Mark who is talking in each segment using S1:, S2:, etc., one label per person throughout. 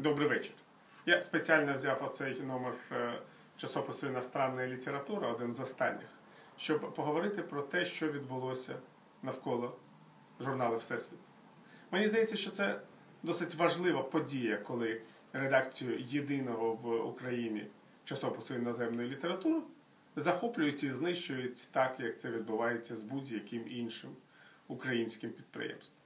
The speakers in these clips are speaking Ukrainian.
S1: Добрий вечір. Я спеціально взяв оцей номер е, часопису Іностранна література, один з останніх, щоб поговорити про те, що відбулося навколо журналу Всесвіт. Мені здається, що це досить важлива подія, коли редакцію єдиного в Україні часопису іноземної літератури захоплюють і знищують так, як це відбувається з будь-яким іншим українським підприємством.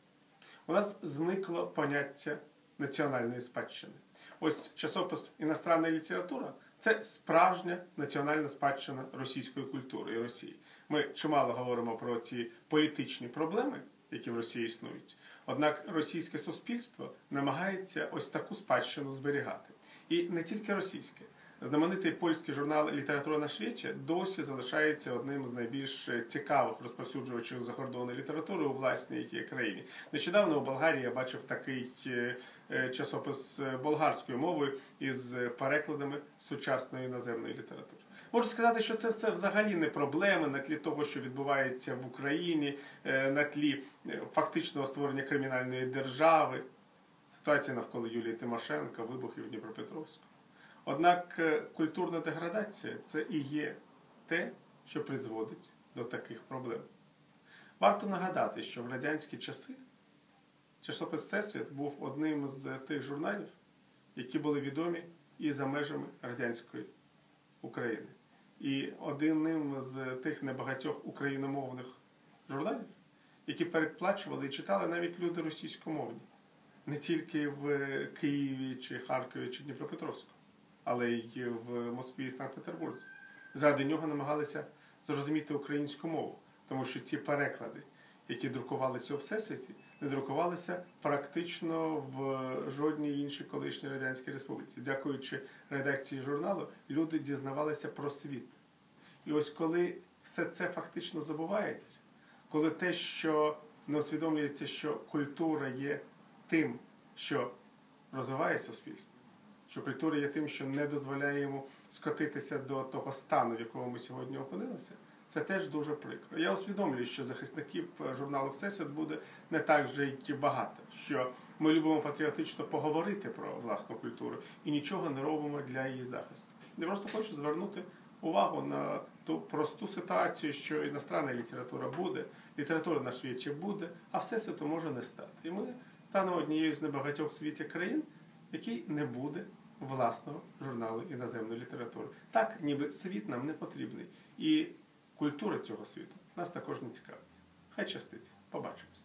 S1: У нас зникло поняття національної спадщини. Ось часопис Іностранна література це справжня національна спадщина російської культури і Росії. Ми чимало говоримо про ці політичні проблеми, які в Росії існують. Однак російське суспільство намагається ось таку спадщину зберігати. І не тільки російське. Знаменитий польський журнал Література на світі досі залишається одним з найбільш цікавих розповсюджувачів закордонної літератури у власній країні. Нещодавно у Болгарії я бачив такий часопис болгарською мовою із перекладами сучасної іноземної літератури. Можу сказати, що це все взагалі не проблеми на тлі того, що відбувається в Україні, на тлі фактичного створення кримінальної держави, ситуація навколо Юлії Тимошенко, вибухів в Дніпропетровську. Однак культурна деградація це і є те, що призводить до таких проблем. Варто нагадати, що в радянські часи часопис Всесвіт був одним з тих журналів, які були відомі і за межами радянської України. І одним з тих небагатьох україномовних журналів, які передплачували і читали навіть люди російськомовні, не тільки в Києві чи Харкові чи Дніпропетровську але й в Москві і Санкт-Петербурзі. Заради нього намагалися зрозуміти українську мову, тому що ці переклади, які друкувалися у Всесвіті, не друкувалися практично в жодній іншій колишній радянській республіці. Дякуючи редакції журналу, люди дізнавалися про світ. І ось коли все це фактично забувається, коли те, що не усвідомлюється, що культура є тим, що розвиває суспільство що культура є тим, що не дозволяє йому скотитися до того стану, в якому ми сьогодні опинилися, це теж дуже прикро. Я усвідомлюю, що захисників журналу Всесвіт буде не так вже й багато. Що ми любимо патріотично поговорити про власну культуру і нічого не робимо для її захисту. Я просто хочу звернути увагу на ту просту ситуацію, що іностранна література буде, література на світі буде, а всесвіту може не стати. І ми станемо однією з небагатьох світі країн, який не буде власного журналу іноземної літератури. Так, ніби світ нам не потрібний. І культура цього світу нас також не цікавить. Хай щастить. Побачимось.